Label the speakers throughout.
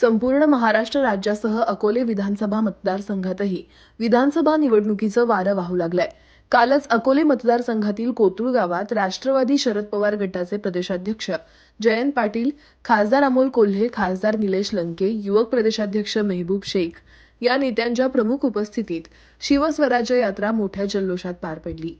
Speaker 1: संपूर्ण महाराष्ट्र राज्यासह अकोले विधानसभा मतदारसंघातही विधानसभा निवडणुकीचं वारं वाहू लागलंय. कालच अकोले मतदारसंघातील कोतुळ गावात राष्ट्रवादी शरद पवार गटाचे प्रदेशाध्यक्ष जयंत पाटील खासदार अमोल कोल्हे खासदार निलेश लंके युवक प्रदेशाध्यक्ष मेहबूब शेख या नेत्यांच्या प्रमुख उपस्थितीत शिवस्वराज्य यात्रा मोठ्या जल्लोषात पार पडली.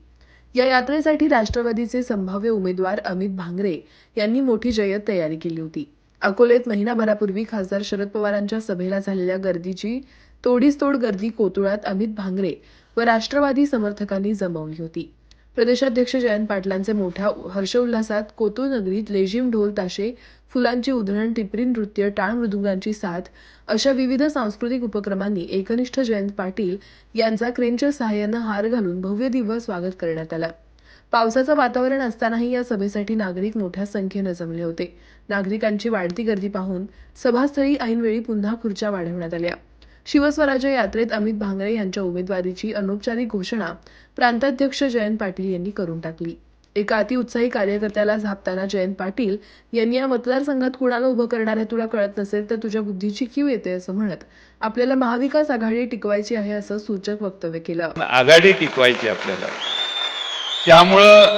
Speaker 1: या यात्रेसाठी राष्ट्रवादीचे संभाव्य उमेदवार अमित भांगरे यांनी मोठी जय्यत तयारी केली होती. अकोलेत महिनाभरापूर्वी खासदार शरद पवारांच्या सभेला झालेल्या गर्दीची तोडीस तोड गर्दी कोतुळात अमित भांगरे व राष्ट्रवादी समर्थकांनी जमवली होती. प्रदेशाध्यक्ष जयंत पाटलांचे मोठ्या हर्षोल्हासात कोतुळ नगरीत लेझिम ढोल ताशे फुलांची उधळण टिपरी नृत्य टाळ मृदुंगांची साथ अशा विविध सांस्कृतिक उपक्रमांनी एकनिष्ठ जयंत पाटील यांचा क्रेनच्या सहाय्यानं हार घालून भव्य दिव्य स्वागत करण्यात आलं. पावसाचं वातावरण असतानाही या सभेसाठी नागरिक मोठ्या संख्येनं जमले होते. नागरिकांची वाढती गर्दी पाहून सभास्थळी ऐनवेळी पुन्हा खुर्च्या वाढवण्यात आल्या. शिवस्वराज्य यात्रेत अमित भांगरे यांच्या उमेदवारीची अनौपचारिक घोषणा प्रांताध्यक्ष जयंत पाटील यांनी करून टाकली. एका अतिउत्साही कार्यकर्त्याला झापताना जयंत पाटील यांनी या मतदारसंघात कुणाला उभं करणार आहे तुला कळत नसेल तर तुझ्या बुद्धीची किव येते असं म्हणत आपल्याला महाविकास आघाडी टिकवायची आहे असं सूचक वक्तव्य केलं.
Speaker 2: आघाडी टिकवायची आपल्याला. त्यामुळं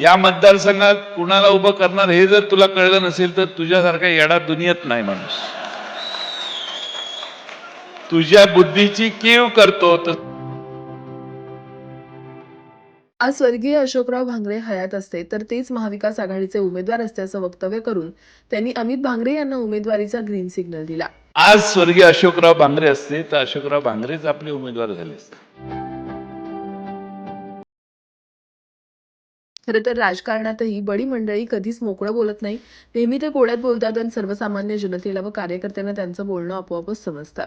Speaker 2: या मतदारसंघात कुणाला उभं करणार हे जर तुला कळलं नसेल तर तुझ्यासारखा येडा दुनियेत नाही माणूस. तुझ्या बुद्धीची कीव करतो तर
Speaker 1: आज स्वर्गीय अशोकराव भांगरे हयात असते तर तेच महाविकास आघाडीचे उमेदवार असल्याचं वक्तव्य करून त्यांनी अमित भांगरे यांना उमेदवारीचा ग्रीन सिग्नल दिला.
Speaker 2: आज स्वर्गीय अशोकराव बांगरे असते तर अशोकराव बांगरेच आपले उमेदवार झाले असते.
Speaker 1: खरं तर राजकारणातही बडी मंडळी कधीच मोकळं बोलत नाही. नेहमी ते कोड्यात बोलतात आणि सर्वसामान्य जनतेला व कार्यकर्त्यांना त्यांचं बोलणं आपोआपच समजतं.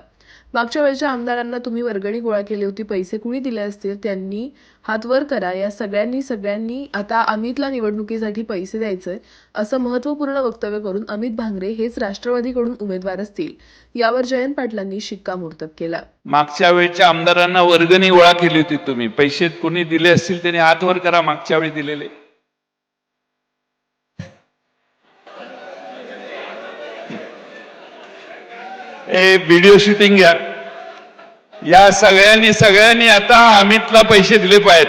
Speaker 1: मागच्या वेळच्या आमदारांना तुम्ही वर्गणी गोळा केली होती पैसे कुणी दिले असतील त्यांनी हात वर करा. या सगळ्यांनी सगळ्यांनी आता अमितला निवडणुकीसाठी पैसे द्यायचे असं महत्त्वपूर्ण वक्तव्य करून अमित भांगरे हेच राष्ट्रवादीकडून उमेदवार असतील यावर जयंत पाटलांनी शिक्कामोर्तब केला.
Speaker 2: मागच्या वेळच्या आमदारांना वर्गणी गोळा केली होती तुम्ही. पैसे कोणी दिले असतील त्यांनी हात वर करा मागच्या वेळी दिलेले. ए व्हिडिओ शूटिंग घ्या. या सगळ्यांनी सगळ्यांनी आता अमितला पैसे दिले पाहिजेत.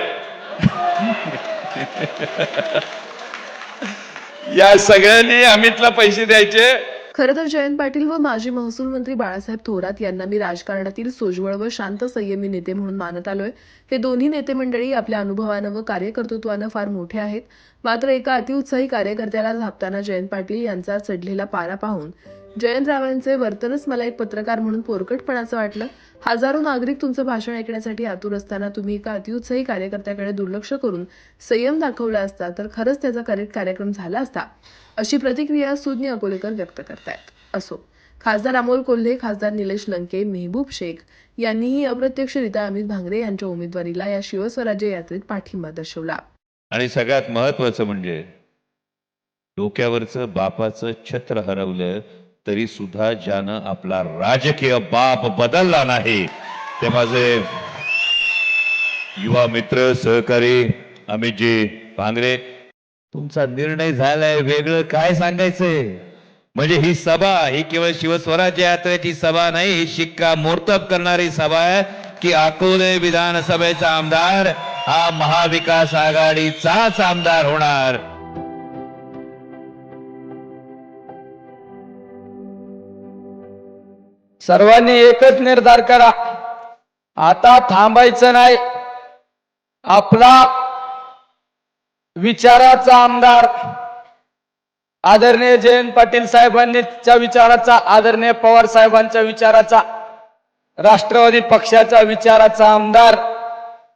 Speaker 2: या सगळ्यांनी अमितला पैसे द्यायचे.
Speaker 1: खरं तर जयंत पाटील व माजी महसूल मंत्री बाळासाहेब थोरात यांना मी राजकारणातील सोज्वळ व शांत संयमी नेते म्हणून मानत आलोय. हे दोन्ही नेते मंडळी आपल्या अनुभवानं व कार्यकर्तृत्वानं फार मोठे आहेत. मात्र एका अतिउत्साही कार्यकर्त्याला झापताना जयंत पाटील यांचा चढलेला पारा पाहून जयंतरावांचे वर्तनच मला एक पत्रकार म्हणून पोरकटपणाचं वाटलं. हजारो नागरिक तुमचं भाषण ऐकण्यासाठी आतुर असताना तुम्ही एका अतिउत्साही कार्यकर्त्याकडे दुर्लक्ष करून संयम दाखवला असता तर खरंच त्याचा करेक्ट कार्यक्रम झाला असता अशी प्रतिक्रिया सुज्ञ अकोलेकर व्यक्त करतायत. असो. खासदार अमोल कोल्हे खासदार निलेश लंके मेहबूब शेख यांनीही अप्रत्यक्षरित्या अमित भांगरे यांच्या उमेदवारीला या शिवस्वराज्य यात्रेत पाठिंबा दर्शवला.
Speaker 3: आणि सगळ्यात महत्वाचं म्हणजे डोक्यावरचं बापाचं छत्र हरवलं तरी सुद्धा ज्यानं आपला राजकीय बाप बदलला नाही ते माझे युवा मित्र सहकारी अमितजी भांगरे तुमचा निर्णय झालाय वेगळं काय सांगायचंय? म्हणजे ही सभा ही केवळ शिवस्वराज्य यात्रेची सभा नाही ही शिक्का मोर्तब करणारी सभा आहे की अकोले विधानसभेचा आमदार हा महाविकास आघाडीचाच आमदार होणार.
Speaker 4: सर्वांनी एकच निर्धार करा. आता थांबायचं नाही. आपला विचाराचा आमदार आदरणीय जयंत पाटील साहेबांनीच्या विचाराचा आदरणीय पवार साहेबांच्या विचाराचा राष्ट्रवादी पक्षाच्या विचाराचा आमदार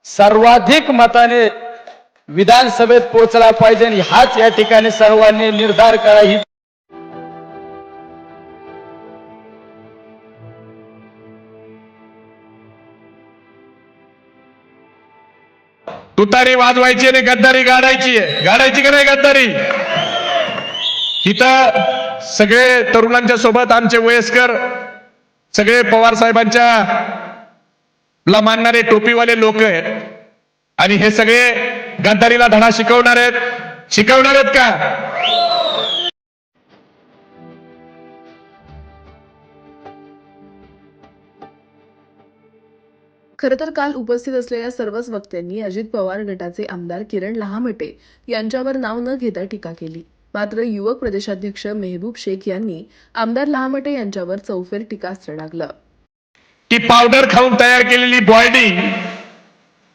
Speaker 4: सर्वाधिक मताने विधानसभेत पोहोचला पाहिजे हाच या ठिकाणी सर्वांनी निर्धार करा. ही
Speaker 5: तुतारी वाजवायची आणि गद्दारी गाडायची गाडायची का नाही गद्दारी? इथं सगळे तरुणांच्या सोबत आमचे वयस्कर सगळे पवार साहेबांच्या ला मानणारे टोपीवाले लोक आहेत. आणि हे सगळे गद्दारीला धडा शिकवणार आहेत. शिकवणार आहेत का?
Speaker 1: खरं तर काल उपस्थित असलेल्या सर्वच वक्त्यांनी अजित पवार गटाचे आमदार किरण लहामटे यांच्यावर नाव न घेता टीका केली. मात्र युवक प्रदेशाध्यक्ष मेहबूब शेख यांनी आमदार लहामटे यांच्यावर चौफेर टीकास्त्र डागलं
Speaker 5: ती पावडर खाऊन तयार केलेली बॉडी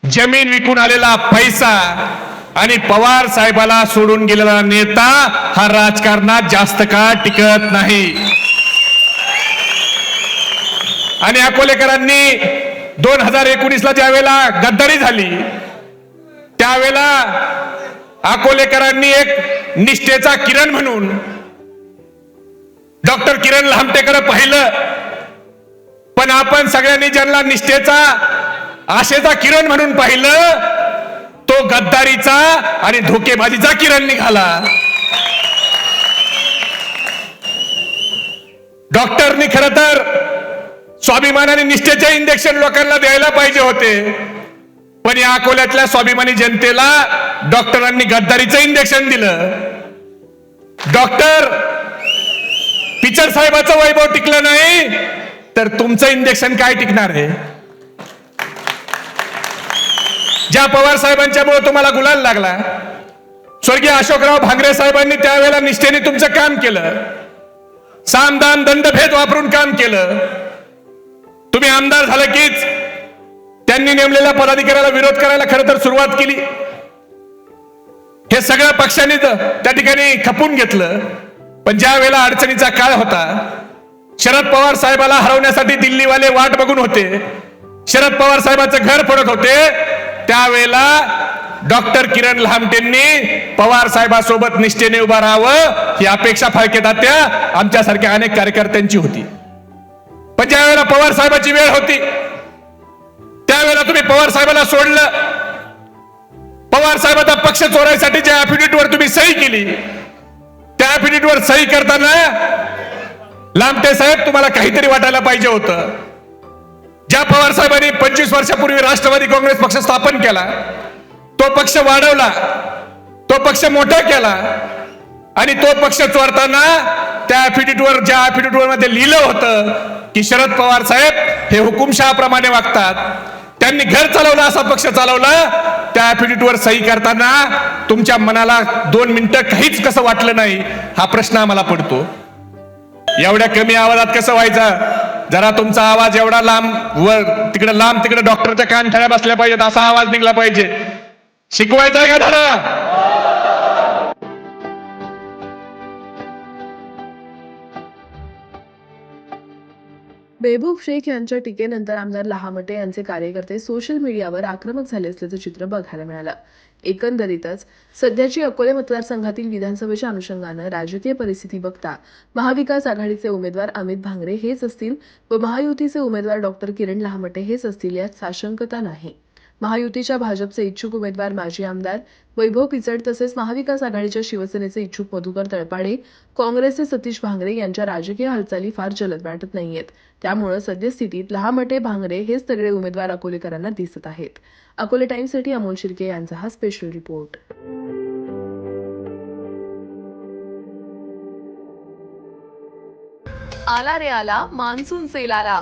Speaker 5: जमीन विकून आलेला पैसा आणि पवार साहेबाला सोडून गेलेला नेता हा राजकारणात जास्त काळ टिकत नाही. आणि अकोलेकरांनी दोन हजार एकोणीस ला ज्यावेळेला गद्दारी झाली त्यावेळेला अकोलेकरांनी एक निष्ठेचा किरण म्हणून डॉक्टर किरण लामटेकर पाहिलं. पण आपण सगळ्यांनी ज्यांना निष्ठेचा आशेचा किरण म्हणून पाहिलं तो गद्दारीचा आणि धोकेबाजीचा किरण निघाला. डॉक्टरनी खर तर स्वाभिमानाने निष्ठेचे इंजेक्शन लोकांना द्यायला पाहिजे होते. पण या अकोल्यातल्या स्वाभिमानी जनतेला डॉक्टरांनी गद्दारीचं इंजेक्शन दिलं. डॉक्टर पिचर साहेबाचं वैभव टिकलं नाही तर तुमचं इंजेक्शन काय टिकणार आहे? ज्या पवार साहेबांच्यामुळे तुम्हाला गुलाल लागला स्वर्गीय अशोकराव भांगरे साहेबांनी त्यावेळेला निष्ठेने तुमचं काम केलं. सामदान दंडभेद वापरून काम केलं. तुम्ही आमदार झालं कीच. त्यांनी नेमलेल्या पदाधिकाऱ्याला विरोध करायला खरं तर सुरुवात केली. हे सगळ्या पक्षांनी त्या ठिकाणी खपून घेतलं. पण ज्या वेळेला अडचणीचा काळ होता शरद पवार साहेबाला हरवण्यासाठी दिल्लीवाले वाट बघून होते शरद पवार साहेबाचं घर पडत होते त्यावेळेला डॉक्टर किरण लहामटेंनी पवार साहेबासोबत निष्ठेने उभं राहावं ही अपेक्षा फाळके तात्या आमच्यासारख्या अनेक कार्यकर्त्यांची होती. पण ज्यावेळेला पवार साहेबाची वेळ होती त्यावेळेला तुम्ही पवार साहेबाला सोडलं. पवार साहेबांचा पक्ष चोरायसाठी ज्या वर तुम्ही सही केली त्या वर सही करताना लामटे साहेब तुम्हाला काहीतरी वाटायला पाहिजे होतं. ज्या पवार साहेबांनी पंचवीस वर्षापूर्वी राष्ट्रवादी काँग्रेस पक्ष स्थापन केला तो पक्ष वाढवला तो पक्ष मोठा केला आणि तो पक्ष चोरताना त्या वर ज्या वर मध्ये लिहिलं होतं की शरद पवार साहेब हे हुकुमशहाप्रमाणे वागतात. त्यांनी घर चालवलं असा पक्ष चालवला. त्या वर सही करताना तुमच्या मनाला दोन मिनिटं काहीच कसं वाटलं नाही हा प्रश्न आम्हाला पडतो. एवढ्या कमी आवाजात कसं व्हायचं? जरा तुमचा आवाज एवढा लांब वर तिकडे लांब तिकडे डॉक्टरच्या कान ठळ्या बसल्या पाहिजेत असा आवाज निघला पाहिजे. शिकवायचा आहे का धडा?
Speaker 1: बेबूब शेख यांच्या टीकेनंतर आमदार लहामटे यांचे कार्यकर्ते सोशल मीडियावर आक्रमक झाले असल्याचं चित्र बघायला मिळालं. एकंदरीतच सध्याची अकोले मतदारसंघातील विधानसभेच्या अनुषंगानं राजकीय परिस्थिती बघता महाविकास आघाडीचे उमेदवार अमित भांगरे हेच असतील व महायुतीचे उमेदवार डॉक्टर किरण लहामटे हेच असतील यात साशंकता नाही. महायुतीच्या भाजपचे इच्छुक उमेदवार माजी आमदार वैभव पिचड तसेच महाविकास आघाडीच्या शिवसेनेचे इच्छुक मधुकर तळपाडे काँग्रेसचे सतीश भांगरे यांच्या राजकीय हालचाली फार जलद वाटत नाहीयेत. त्यामुळं सद्यस्थितीत लहामटे भांगरे हेच सगळे उमेदवार अकोलेकरांना दिसत आहेत. अकोले टाइम्ससाठी अमोल शिर्के यांचा हा स्पेशल रिपोर्ट आला रे आला मान्सून सेल आला